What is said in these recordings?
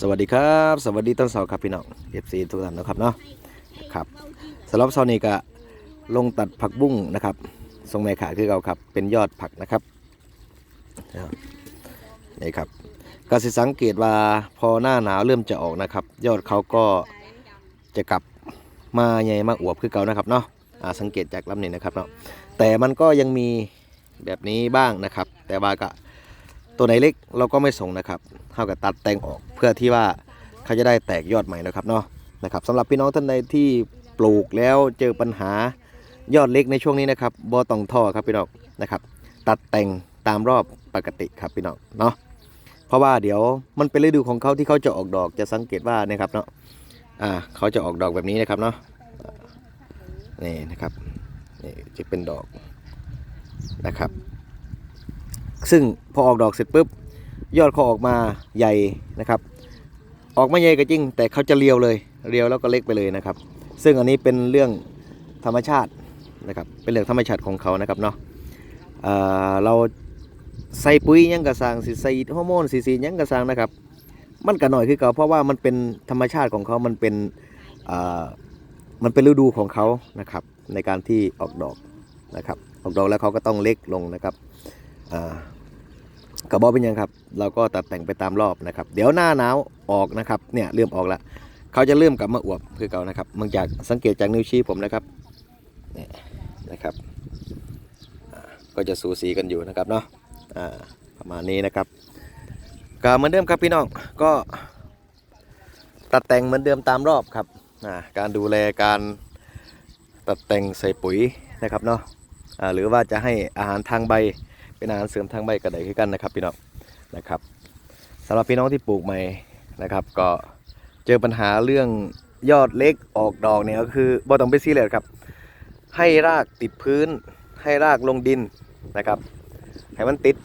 สวัสดีครับ สวัสดีต้นเสาครับพี่น้อง FC ทุกท่านนะครับเนาะครับสำหรับเสาร์นี้ก็ลงตัดผักบุ้งนะครับทรงแม่ขาคือเราครับเป็นยอดผักนะครับนี่ครับก็สิสังเกตว่าพอหน้าหนาวเริ่มจะออกนะครับ ยอดเขาก็จะกลับมาใหญ่มาอวบคือเก่านะครับเนาะสังเกตจากลำนี้นะครับเนาะแต่มันก็ยังมีแบบนี้บ้างนะครับ แต่ว่าก็ ตัวไหนเล็กเราก็ไม่ส่งนะครับเท่ากับตัดแต่งออกเพื่อที่ว่าเขาจะได้แตกยอดใหม่นะครับเนาะนะครับสำหรับพี่น้องท่านใดที่ปลูกแล้วเจอปัญหายอดเล็กในช่วงนี้นะครับบอต้องท่อครับพี่น้องนะครับ ตัดแต่งตามรอบปกติครับพี่น้องเนาะเพราะว่าเดี๋ยวมันเป็นฤดูของเขาที่เขาจะออกดอกจะสังเกตว่านี่ยครับเนาะอ่าเขาจะออกดอกแบบนี้นะครับเนาะนี่นะครับนี่จะเป็นดอกนะครับ ซึ่งพอออกดอกเสร็จปุ๊บยอดเขาออกมาใหญ่นะครับ ออกมาใหญ่ก็จริง แต่เขาจะเรียวเลยเรียวแล้วก็เล็กไปเลยนะครับ ซึ่งอันนี้เป็นเรื่องธรรมชาตินะครับเป็นเรื่องธรรมชาติของเขานะครับเนาะเเราใส่ปุ๋ยยังกระสังสิใส่ฮอร์โมนสิสียังกระสังนะครับ มันก็หน่อยคือเก่าเพราะว่ามันเป็นธรรมชาติของเขามันเป็นมันเป็นฤดูของเขานะครับในการที่ออกดอกนะครับออกดอกแล้วเขาก็ต้องเล็กลงนะครับ กระบอกเป็นยังครับ เราก็ตัดแต่งไปตามรอบนะครับ เดี๋ยวหน้าหนาวออกนะครับ เนี่ยเริ่มออกแล้วเขาจะเริ่มกลับมาอวบคือเก่านะครับเมื่อจากสังเกตจากนิ้วชี้ผมนะครับเนี่ยนะครับก็จะสูสีกันอยู่นะครับเนาะประมาณนี้นะครับก็เหมือนเดิมครับพี่น้องก็ตัดแต่งเหมือนเดิมตามรอบครับการดูแลการตัดแต่งใส่ปุ๋ยนะครับเนาะหรือว่าจะให้อาหารทางใบ เป็นอาหารเสริมทางใบกระไดคือกันนะครับพี่น้องนะครับสำหรับพี่น้องที่ปลูกใหม่นะครับ ก็เจอปัญหาเรื่องยอดเล็กออกดอกเนี่ยก็คือบ่ต้องไปซีเรียสครับ ให้รากติดพื้น ให้รากลงดินนะครับ ให้มันติด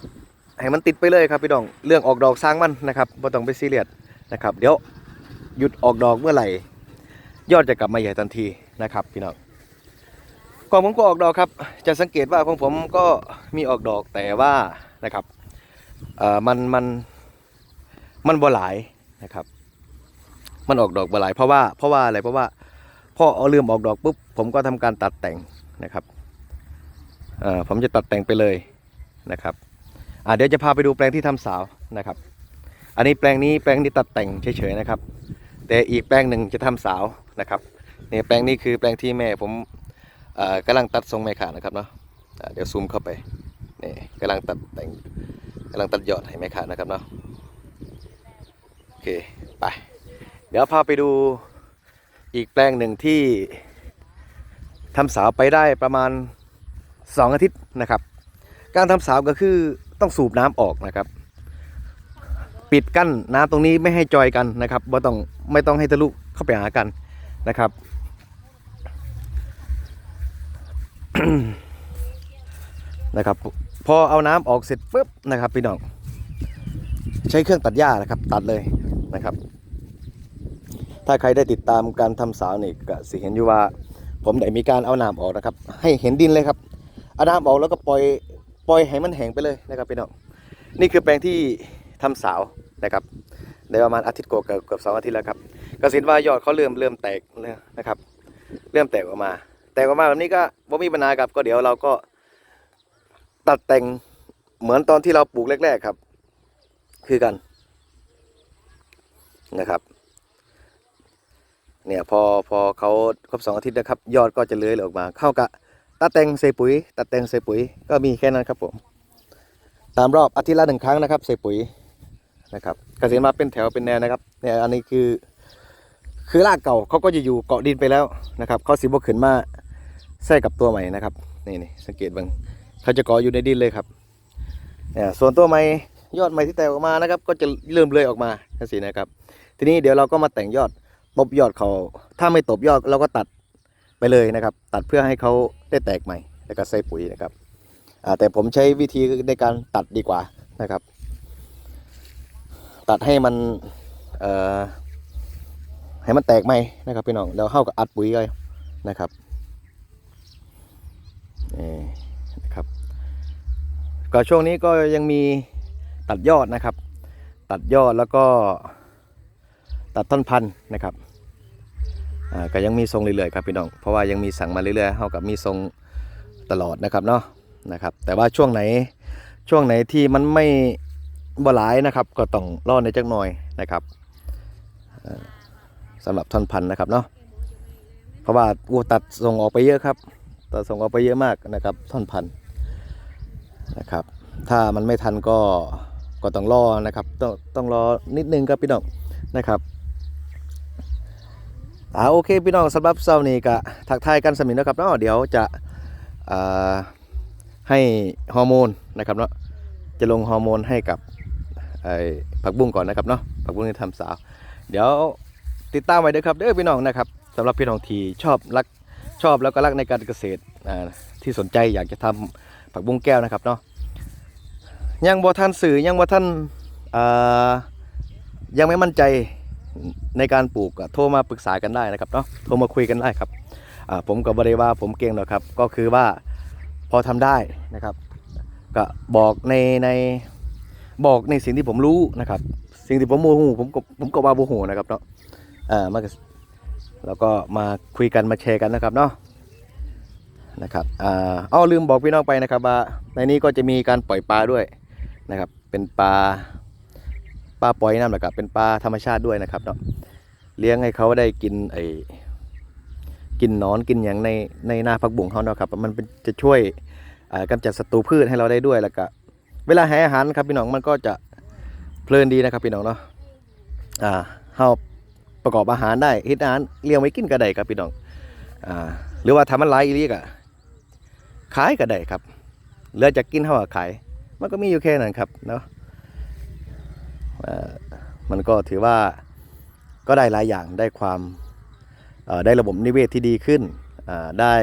ให้มันติดไปเลยครับพี่น้องเรื่องออกดอกสร้างมันนะครับบ่ต้องไปซีเรียสนะครับ เดี๋ยวหยุดออกดอกเมื่อไหร่ ยอดจะกลับมาใหญ่ทันทีนะครับพี่น้อง ของผมก็ออกดอกครับ จะสังเกตว่าของผมก็มีออกดอกแต่ว่านะครับมันมันมันบ่หลายนะครับ มันออกดอกบ่หลายเพราะว่าเพราะว่าอะไรเพราะว่าพ่อเอาเริ่มออกดอกปุ๊บผมก็ทำการตัดแต่งนะครับผมจะตัดแต่งไปเลยนะครับเดี๋ยวจะพาไปดูแปลงที่ทำสาวนะครับ อันนี้แปลงนี้แปลงนี้ตัดแต่งเฉยๆนะครับ แต่อีกแปลงหนึ่งจะทำสาวนะครับเนี่ยแปลงนี้คือแปลงที่แม่ผม กำลังตัดทรงไม้ขานะครับเนาะเดี๋ยวซูมเข้าไปนี่กำลังตัดแต่งกำลังตัดยอดให้ไม้ขานะครับเนาะโอเคไปเดี๋ยวพาไปดูอีกแปลงหนึ่งที่ทำสาวไปได้ประมาณ 2 อาทิตย์นะครับ การทำสาวก็คือต้องสูบน้ำออกนะครับ ปิดกั้นน้ำตรงนี้ไม่ให้จอยกันนะครับไม่ต้องไม่ต้องให้ทะลุเข้าไปหากันนะครับ นะครับ พอเอาน้ำออกเสร็จปุ๊บนะครับพี่น้องใช้เครื่องตัดหญ้านะครับ ตัดเลยนะครับ ถ้าใครได้ติดตามการทำสาวนี่ก็สิเห็นอยู่ว่า ผมได้มีการเอาน้ำออกนะครับ ให้เห็นดินเลยครับเอาน้ำออกแล้วก็ปล่อยปล่อยให้มันแห้งไปเลยนะครับพี่น้องนี่คือแปลงที่ทำสาวนะครับได้ประมาณอาทิตย์กว่าเกือบเกือบสองอาทิตย์แล้วครับก็สินว่ายอดเขาเริ่มเริ่มแตกนะครับ เริ่มแตกออกมา แตกออกมาแบบนี้ก็บ่มีปัญหาครับก็เดี๋ยวเราก็ตัดแต่งเหมือนตอนที่เราปลูกแรก ๆครับ คือกันนะครับ เนี่ยพอพอเขาครบสองอาทิตย์นะครับ ยอดก็จะเลื้อยออกมา เข้ากับตัดแต่งใส่ปุ๋ย ตัดแต่งใส่ปุ๋ย ก็มีแค่นั้นครับผม ตามรอบอาทิตย์ละหนึ่งครั้งนะครับใส่ปุ๋ยนะครับเกษตรมาเป็นแถวเป็นแนวนะครับเนี่ยอันนี้คือคือรากเก่าเขาก็จะอยู่เกาะดินไปแล้วนะครับเขาสีบกขึ้นมา ใส่กับตัวใหม่นะครับนี่นี่สังเกตบ้างเขาจะเกาะอยู่ในดินเลยครับเนี่ยส่วนตัวไม้ยอดไม้ที่แตกออกมานะครับ ก็จะเริ่มเลยออกมาทังสีนะครับ ทีนี้เดี๋ยวเราก็มาแต่งยอดตบยอดเขาถ้าไม่ตบยอดเราก็ตัดไปเลยนะครับ ตัดเพื่อให้เขาได้แตกใหม่ แล้วก็ใส่ปุ๋ยนะครับแต่ผมใช้วิธีในการตัดดีกว่านะครับ ตัดให้มันให้มันแตกใหม่นะครับพี่น้องแล้วเข้ากับอัดปุ๋ยเลยนะครับ นี่นะครับ ก็ช่วงนี้ก็ยังมีตัดยอดนะครับ ตัดยอดแล้วก็ตัดท่อนพันธุ์นะครับก็ยังมีทรงเรื่อยๆครับพี่น้องเพราะว่ายังมีสั่งมาเรื่อยๆเท่ากับมีทรงตลอดนะครับเนาะนะครับ แต่ว่าช่วงไหนช่วงไหนที่มันไม่บ่หลายนะครับ ก็ต้องรอดในจักหน่อยนะครับสำหรับท่อนพันธุ์นะครับเนาะเพราะว่าอูตัดส่งออกไปเยอะครับ ตัดส่งออกไปเยอะมากนะครับท่อนพันธุ์นะครับ ถ้ามันไม่ทันก็ก็ต้องรอนะครับ ต้องต้องรอนิดนึงครับพี่น้องนะครับอ่าโอเคพี่น้องสำหรับเช้านี้ก็ทักทายกันสมิธนะครับเนาะเดี๋ยวจะให้ฮอร์โมนนะครับเนาะจะลงฮอร์โมนให้กับไอ้ผักบุ้งก่อนนะครับเนาะผักบุ้งที่ทำสาว เดี๋ยวติดตามไว้เด้อครับเด้อพี่น้องนะครับสำหรับพี่น้องที่ชอบรัก ชอบแล้วก็รักในการเกษตรที่สนใจอยากจะทำผักบุ้งแก้วนะครับเนาะยังบ่ท่านสื่อยังบ่ท่านยังไม่มั่นใจในการปลูกโทรมาปรึกษากันได้นะครับเนาะโทรมาคุยกันได้ครับผมก็บบริวาผมเก่งหรอกครับ ก็คือว่าพอทำได้นะครับ ก็บอกในในบอกในสิ่งที่ผมรู้นะครับ สิ่งที่ผมโมโหผมก็ผมก็ว่าโมโหนะครับเนาะอ่ามาก แล้วก็มาคุยกันมาแชร์กันนะครับเนาะนะครับอ่าอ้อลืมบอกพี่น้องไปนะครับว่าในนี้ก็จะมีการปล่อยปลาด้วยนะครับ เป็นปลาปลาปล่อยน้ำแหละครับเป็นปลาธรรมชาติด้วยนะครับเนาะเลี้ยงให้เขาได้กินไอ้กินนอนกินอย่างในในนาผักบุ้งเขาเนาะครับ มันเป็นจะช่วยอ่ากำจัดศัตรูพืชให้เราได้ด้วยแล้วก็เวลาให้อาหารครับพี่น้องมันก็จะเพลินดีนะครับพี่น้องเนาะอ่าเฮา ประกอบอาหารได้เฮ็ดอาหารเลี้ยงไว้กินก็ได้ครับพี่น้องอ่าหรือว่าทำมันหลายอีหลีก็ขายก็ได้ครับเหลือจากกินเฮาก็ขาย มันก็มีอยู่แค่นั้นครับเนาะมันก็ถือว่าก็ได้หลายอย่างได้ความได้ระบบนิเวศที่ดีขึ้น ได้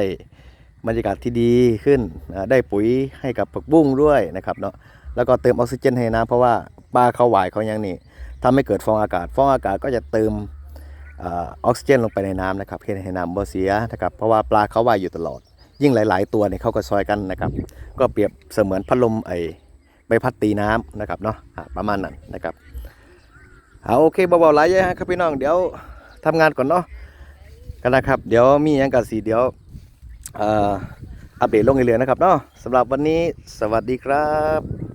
บรรยากาศที่ดีขึ้น ได้ปุ๋ยให้กับผักบุ้งด้วยนะครับเนาะ แล้วก็เติมออกซิเจนให้น้ำเพราะว่าปลาเขาหวายเขายังนี่ทำให้เกิดฟองอากาศ ฟองอากาศก็จะเติม ออกซิเจนลงไปในน้ำนะครับเพื่อให้น้ำบ่เสียนะครับเพราะว่าปลาเขาว่ายอยู่ตลอด ยิ่งหลาย ๆ ตัวเนี่ยเขาก็ซอยกันนะครับ ก็เปรียบเสมือนพัดลมไอใบพัดตีน้ำนะครับเนาะประมาณนั้นนะครับเอาโอเคเบาๆหลายเยอะครับพี่น้องเดี๋ยวทำงานก่อนเนาะกันนะครับ เดี๋ยวมีอย่างกับสีเดี๋ยวอัปเดตลงเรื่อยๆนะครับเนาะสำหรับวันนี้สวัสดีครับ